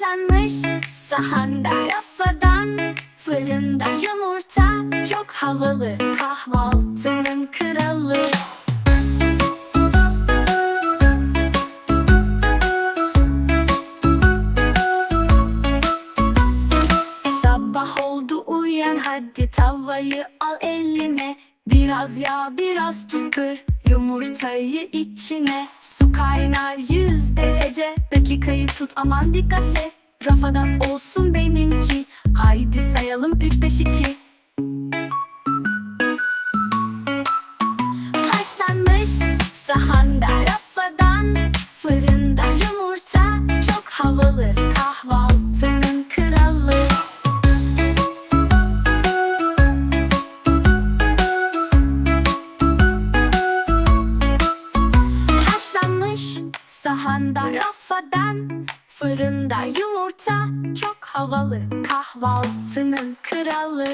Haşlanmış sahanda. Rafadan Fırında yumurta çok havalı Kahvaltının kralı. Sabah oldu uyan hadi tavayı al eline. Biraz yağ biraz tuz kır yumurtayı içine. Su kaynar yüz derece dakikayı tut aman dikkatle. Rafadan olsun benimki. Haydi sayalım 3 sahanda rafadan Fırında yumurta çok havalı Kahvaltının kralı.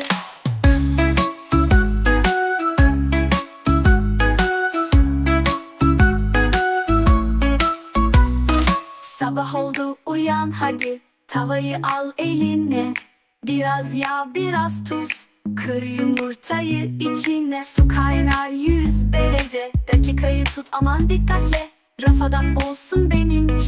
Sabah oldu uyan hadi Tavayı al eline. Biraz yağ biraz tuz Kır yumurtayı içine. Su kaynar yüz derece Dakikayı tut aman dikkatle Rafadan olsun benim